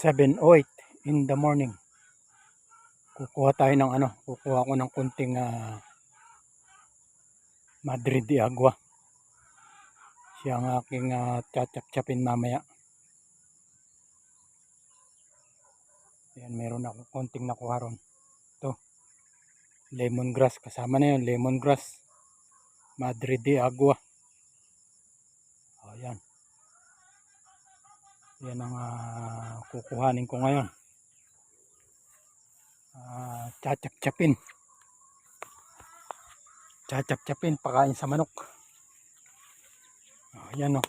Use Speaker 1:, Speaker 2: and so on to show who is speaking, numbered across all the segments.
Speaker 1: 7.08 in the morning. Kukuha tayo ng ano, kukuha ko ng kunting ah, Madrid de Agua. Siya ang aking uh, tsatsap-tsapin mamaya. Ayan, meron ako konting nakuha ron. Ito, lemongrass. Kasama na yun, lemongrass. Madrid de Agua. Ayan. Yan ang ah, kukuhanin ko ngayon. Uh, tsatsap-tsapin. Tsatsap-tsapin, pakain sa manok. Ayan o.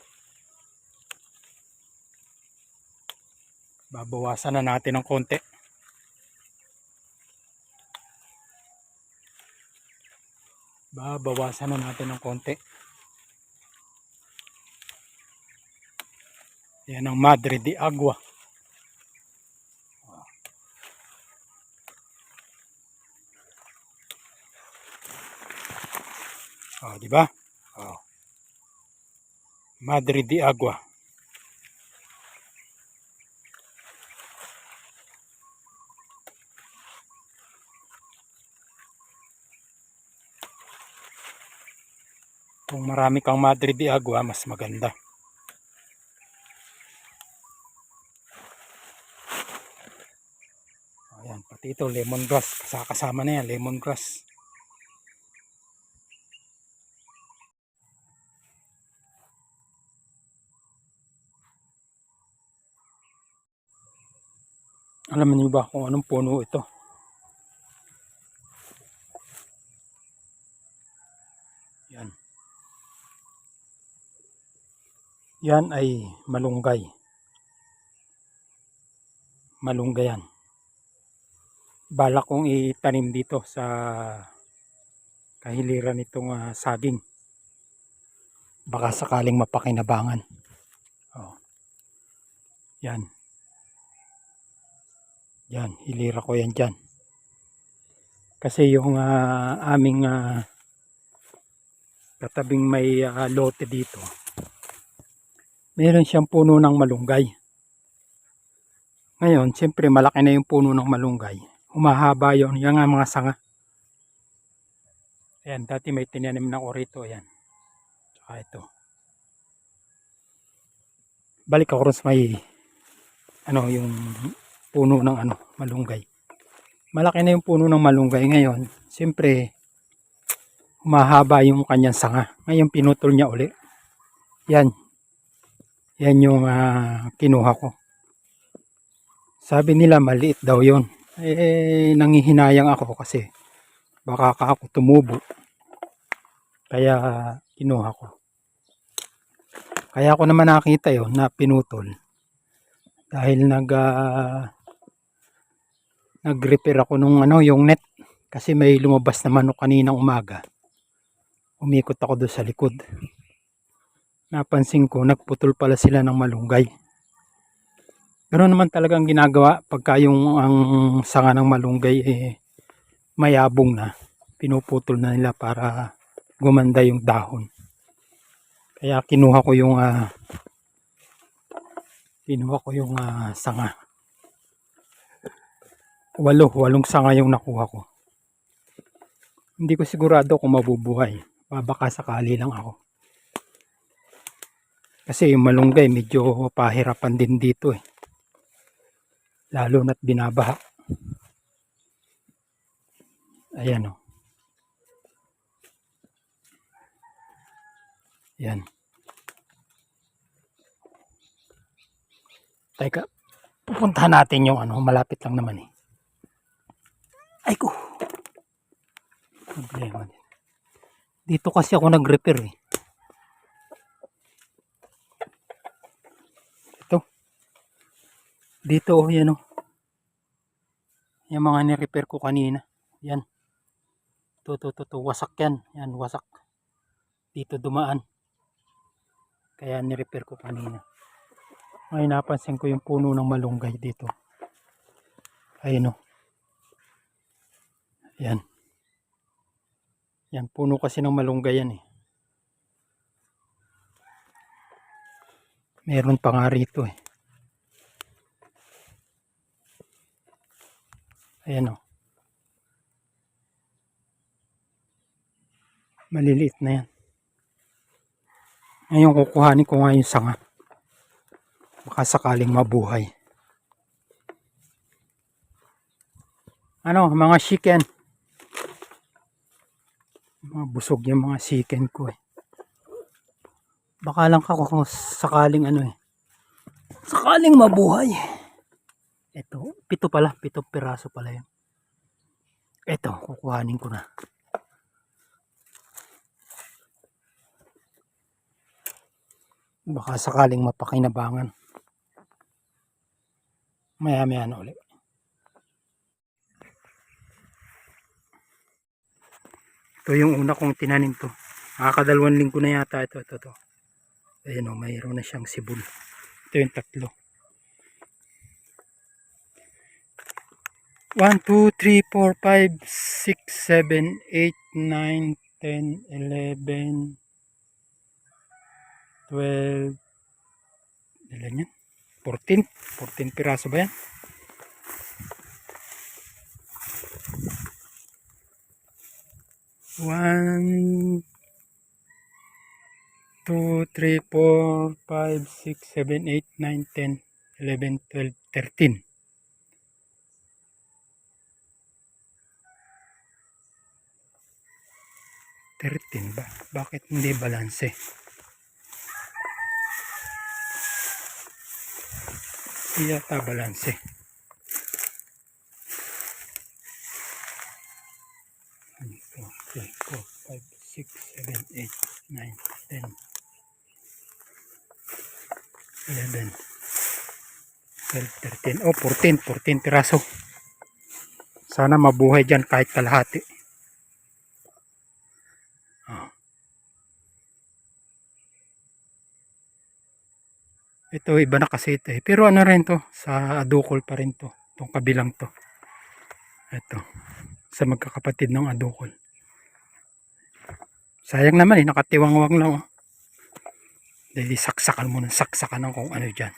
Speaker 1: Babawasan na natin ng konti. Babawasan na natin ng konti. Yan ang Madre de Agua. Oh, di ba? Oh. Madre de Agua. Kung marami kang Madre de Agua, mas maganda. Ayan, pati ito, lemongrass. Kasama na yan, lemongrass. Alam niyo ba kung anong puno ito? Yan. Yan ay malunggay. Malunggay yan. Balak kong itanim dito sa kahiliran nitong uh, saging. Baka sakaling mapakinabangan. Oh. Yan. Yan, hilira ko yan dyan. Kasi yung uh, aming uh, katabing may uh, lote dito, meron siyang puno ng malunggay. Ngayon, siyempre malaki na yung puno ng malunggay. Humahaba yun, yung nga mga sanga. Ayan, dati may tinanim na orito, ayan. Tsaka ito. Balik ako rin sa may, ano, yung puno ng ano, malunggay. Malaki na yung puno ng malunggay ngayon. Siyempre, humahaba yung kanyang sanga. Ngayon, pinutol niya uli. Yan. Yan yung uh, kinuha ko. Sabi nila, maliit daw yon Eh, nangihinayang ako kasi baka ka ako tumubo. Kaya, kinuha ko. Kaya ako naman nakita yon na pinutol. Dahil nag, uh, nag-repair ako nung ano, yung net kasi may lumabas na manok kaninang umaga. Umikot ako doon sa likod. Napansin ko, nagputol pala sila ng malunggay. Pero naman talagang ginagawa pagka yung ang sanga ng malunggay eh, mayabong na. Pinuputol na nila para gumanda yung dahon. Kaya kinuha ko yung uh, kinuha ko yung uh, sanga walo, walong sanga yung nakuha ko. Hindi ko sigurado kung mabubuhay. Baka sakali lang ako. Kasi yung malunggay medyo pahirapan din dito eh. Lalo na't binabaha. Ayan o. Oh. Yan. Teka, pupuntahan natin yung ano, malapit lang naman eh. Ay ko. Problema din. Dito kasi ako nag-repair eh. Dito oh, yan oh. Yung mga ni-repair ko kanina. Yan. Ito, ito, ito. Wasak yan. Yan, wasak. Dito dumaan. Kaya ni-repair ko kanina. Ngayon napansin ko yung puno ng malunggay dito. Ayun oh. Yan. Yan, puno kasi ng malunggay yan eh. Meron pa nga rito eh. Ayan o. Maliliit na yan. Ngayon kukuhanin ko nga yung sanga. Baka sakaling mabuhay. Ano, mga chicken. Mga busog yung mga chicken ko eh. Baka lang kung sakaling ano eh. Sakaling mabuhay. Ito, pito pala, pitong piraso pala yun. Ito, kukuhanin ko na. Baka sakaling mapakinabangan. Maya maya na ulit. Ito yung una kong tinanim to. Nakakadalawang linggo na yata ito. Ito, ito. Ayan o, mayroon na siyang sibol. Ito yung tatlo. 1, 2, 3, 4, 5, 6, 7, 8, 9, 10, 11, 12, ilan yan? 14? 14 piraso ba yan? One, two, three, four, five, six, seven, eight, nine, ten, eleven, twelve, thirteen. Thirteen ba? Bakit hindi balanse? Hindi yata balanse. Two, three, four, five, six, seven, eight, nine, ten, eleven, twelve, thirteen. Oh, 14. 14 piraso. Sana mabuhay dyan kahit kalahati. Ito iba na kasi ito eh. Pero ano rin to, sa adukol pa rin to. Itong kabilang to. Ito. Sa magkakapatid ng adukol. Sayang naman eh, nakatiwangwang lang oh. Dahil saksakan mo ng saksakan ng kung ano dyan.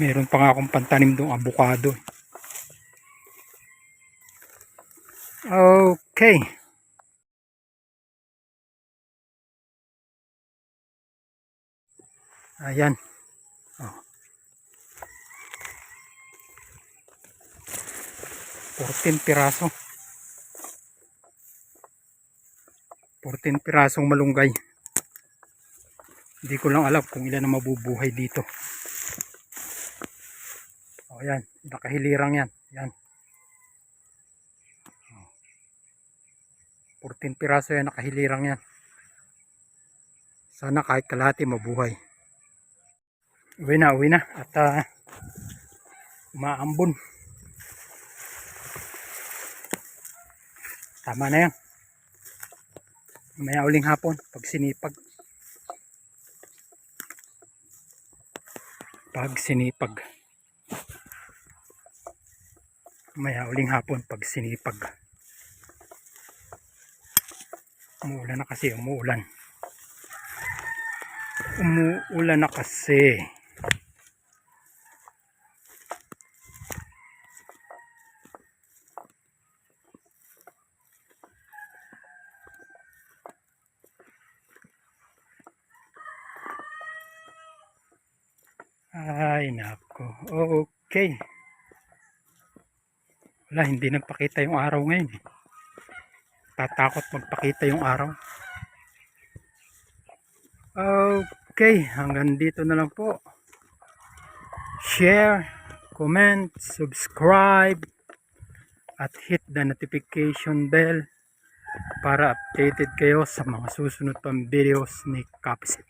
Speaker 1: Meron pa nga akong pantanim doong abukado. eh. Okay. Ayan. Oh. 14 piraso. 14 pirasong malunggay. Hindi ko lang alam kung ilan ang mabubuhay dito. O yan, nakahilirang yan. Yan. O. 14 piraso yan, nakahilirang yan. Sana kahit kalahati mabuhay. Uwi na, uwi na. At ah, umaambon. Tama na yan. Mamaya uling hapon, pag sinipag. Pag sinipag. Mamaya uling hapon, pag sinipag. Umuulan na kasi, umuulan. Umuulan na kasi. Ay, nako. Okay. Wala, hindi nagpakita yung araw ngayon. eh. Tatakot magpakita yung araw. Okay, hanggang dito na lang po. Share, comment, subscribe, at hit the notification bell para updated kayo sa mga susunod pang videos ni Kapsit.